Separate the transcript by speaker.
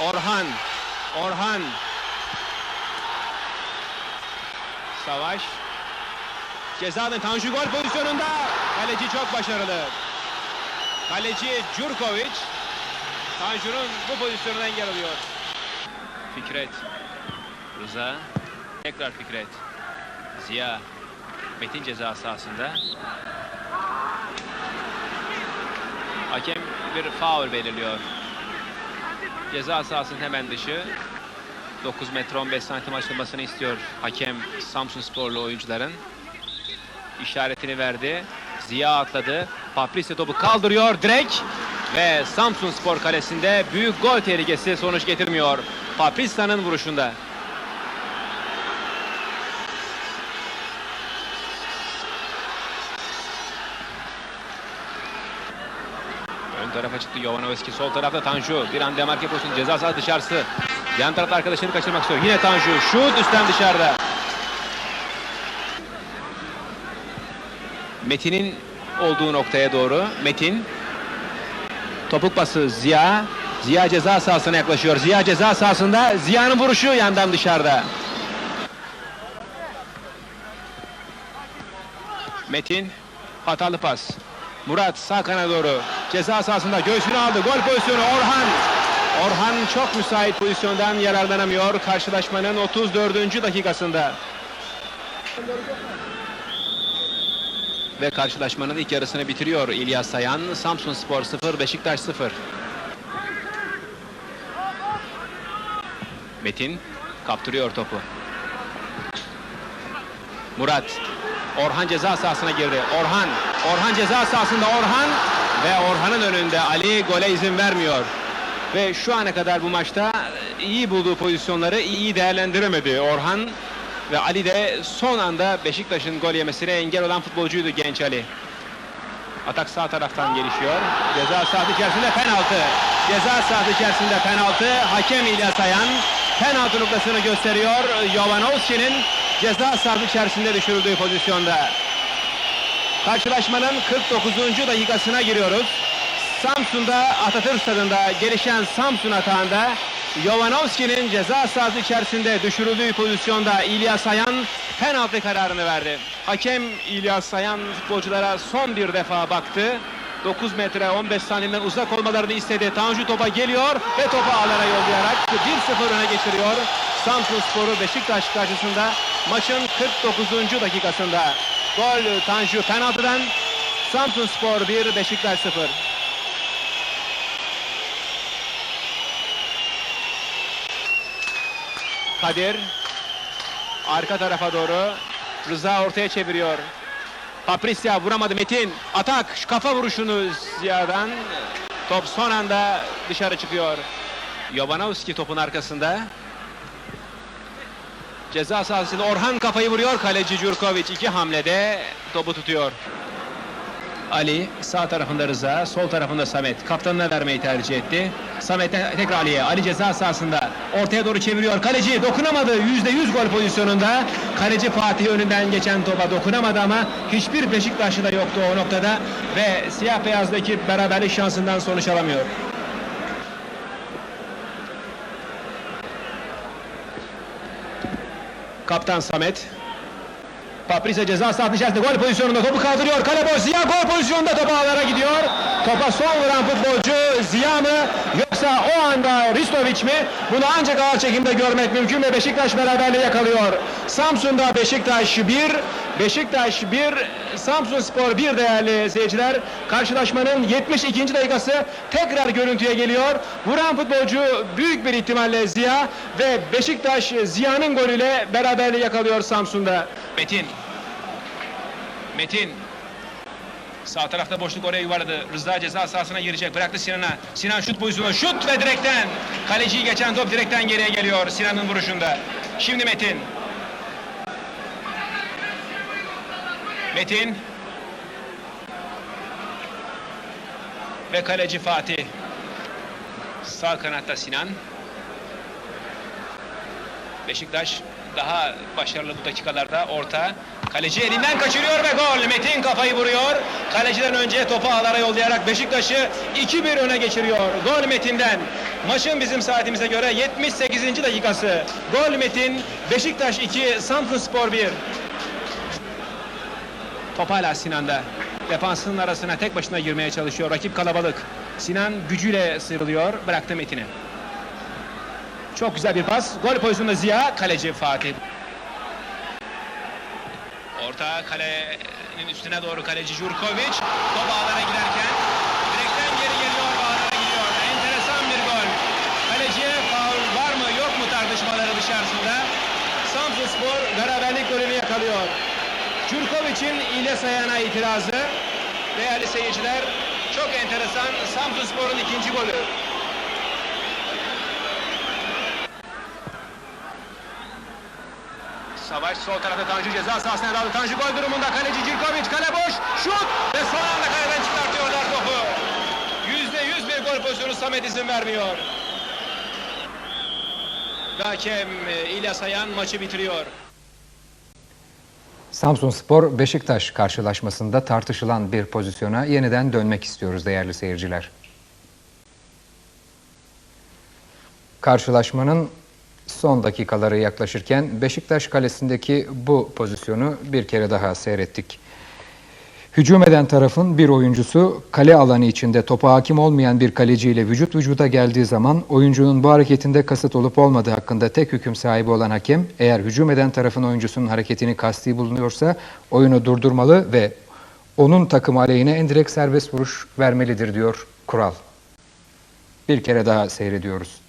Speaker 1: Orhan. Orhan. Savaş. Cezanın Tanju gol pozisyonunda. Kaleci çok başarılı. Kaleci Jurkovic. Tanju'nun bu pozisyonuna engel oluyor. Fikret. Rıza. Tekrar Fikret. Ziya. Metin ceza sahasında. Hakem bir faul belirliyor. Ceza sahasının hemen dışı. 9 metre 15 santim açılmasını istiyor hakem Samsun Sporlu oyuncuların. İşaretini verdi. Ziya atladı. Patrice topu kaldırıyor direkt. Ve Samsun Spor kalesinde büyük gol tehlikesi sonuç getirmiyor. Paprista'nın vuruşunda. Tarafa çıktı Jovanoviski. Sol tarafta Tanju. Bir an demarke pozisyonu ceza sahası dışarısı. Yan tarafta arkadaşını kaçırmak istiyor. Yine Tanju. Şut üstten dışarıda. Metin'in olduğu noktaya doğru. Metin. Topuk pası Ziya. Ziya ceza sahasına yaklaşıyor. Ziya ceza sahasında. Ziya'nın vuruşu yandan dışarıda. Metin. Hatalı pas. Murat sağ kana doğru. Ceza sahasında göğsünü aldı. Gol pozisyonu Orhan. Orhan çok müsait pozisyondan yararlanamıyor. Karşılaşmanın 34. dakikasında. Ve karşılaşmanın ilk yarısını bitiriyor İlyas Sayan. Samsun Spor 0, Beşiktaş 0. Metin kaptırıyor topu. Murat. Orhan ceza sahasına girdi. Orhan. Orhan ceza sahasında Orhan. Ve Orhan'ın önünde Ali gole izin vermiyor. Ve şu ana kadar bu maçta iyi bulduğu pozisyonları iyi değerlendiremedi Orhan. Ve Ali de son anda Beşiktaş'ın gol yemesine engel olan futbolcuydu genç Ali. Atak sağ taraftan gelişiyor. Ceza sahası içerisinde penaltı. Ceza sahası içerisinde penaltı. Hakem İlyas Ayan penaltı noktasını gösteriyor. Jovanovski'nin ceza sahası içerisinde düşürüldüğü pozisyonda. Karşılaşmanın 49. dakikasına giriyoruz. Samsun'da Atatürk Stadı'nda gelişen Samsun atağında Jovanovski'nin ceza sahası içerisinde düşürüldüğü pozisyonda İlyas Sayan penaltı kararını verdi. Hakem İlyas Sayan futbolculara son bir defa baktı. 9 metre 15 santimden uzak olmalarını istedi. Tanju topa geliyor ve topu alana yollayarak 1-0 öne geçiriyor. Samsun Sporu Beşiktaş karşısında maçın 49. dakikasında. Gol Tanju penaltıdan Samsun Spor 1 Beşiktaş 0. Kadir arka tarafa doğru Rıza ortaya çeviriyor. Papricia vuramadı Metin. Atak şu kafa vuruşunu Ziya'dan. Top son anda dışarı çıkıyor. Jovanovski topun arkasında. Ceza sahasında Orhan kafayı vuruyor. Kaleci Jurkovic iki hamlede topu tutuyor. Ali sağ tarafında Rıza, sol tarafında Samet. Kaptanına vermeyi tercih etti. Samet te- tekrar Ali'ye. Ali ceza sahasında ortaya doğru çeviriyor. Kaleci dokunamadı. Yüzde yüz gol pozisyonunda. Kaleci Fatih önünden geçen topa dokunamadı ama hiçbir Beşiktaşlı da yoktu o noktada. Ve siyah beyazdaki beraberlik şansından sonuç alamıyor. Kaptan Samet. Paprisa ceza sahası içerisinde gol pozisyonunda topu kaldırıyor. Kale boş Ziya gol pozisyonunda topu ağlara gidiyor. Topa son vuran futbolcu Ziya mı yoksa o anda Ristovic mi? Bunu ancak ağır çekimde görmek mümkün ve Beşiktaş beraberliği yakalıyor. Samsun'da Beşiktaş 1, Beşiktaş 1, Samsun Spor 1 değerli seyirciler. Karşılaşmanın 72. dakikası tekrar görüntüye geliyor. Vuran futbolcu büyük bir ihtimalle Ziya ve Beşiktaş Ziya'nın golüyle beraberliği yakalıyor Samsun'da. Metin. Metin. Sağ tarafta boşluk oraya yuvarladı. Rıza ceza sahasına girecek. Bıraktı Sinan'a. Sinan şut pozisyonu. Şut ve direkten. Kaleciyi geçen top direkten geriye geliyor Sinan'ın vuruşunda. Şimdi Metin. Metin. Ve kaleci Fatih. Sağ kanatta Sinan. Beşiktaş daha başarılı bu dakikalarda orta. Kaleci elinden kaçırıyor ve gol. Metin kafayı vuruyor. Kaleciden önce topu ağlara yollayarak Beşiktaş'ı 2-1 öne geçiriyor. Gol Metin'den. Maçın bizim saatimize göre 78. dakikası. Gol Metin. Beşiktaş 2, Samsunspor 1. Top hala Sinan'da. Defansının arasına tek başına girmeye çalışıyor. Rakip kalabalık. Sinan gücüyle sıyrılıyor. Bıraktı Metin'i. Çok güzel bir pas. Gol pozisyonunda Ziya. Kaleci Fatih. Orta kalenin üstüne doğru kaleci Jurkovic. Top ağlara giderken direkten geri geliyor ağlara gidiyor. Enteresan bir gol. Kaleciye faul var mı yok mu tartışmaları dışarısında. Samsunspor beraberlik golünü yakalıyor. Jurkovic'in ile sayana itirazı. Değerli seyirciler çok enteresan Samsunspor'un ikinci golü. Savaş sol tarafta Tanju ceza sahasına daldı. Tanju gol durumunda kaleci Cirkovic kale boş. Şut ve son anda kaleden çıkartıyorlar topu. Yüzde yüz bir gol pozisyonu Samet izin vermiyor. Ve Hakem e, İlyas Ayan maçı bitiriyor.
Speaker 2: Samsunspor Beşiktaş karşılaşmasında tartışılan bir pozisyona yeniden dönmek istiyoruz değerli seyirciler. Karşılaşmanın son dakikaları yaklaşırken Beşiktaş kalesindeki bu pozisyonu bir kere daha seyrettik. Hücum eden tarafın bir oyuncusu kale alanı içinde topa hakim olmayan bir kaleciyle vücut vücuda geldiği zaman oyuncunun bu hareketinde kasıt olup olmadığı hakkında tek hüküm sahibi olan hakem eğer hücum eden tarafın oyuncusunun hareketini kasti bulunuyorsa oyunu durdurmalı ve onun takım aleyhine en direkt serbest vuruş vermelidir diyor kural. Bir kere daha seyrediyoruz.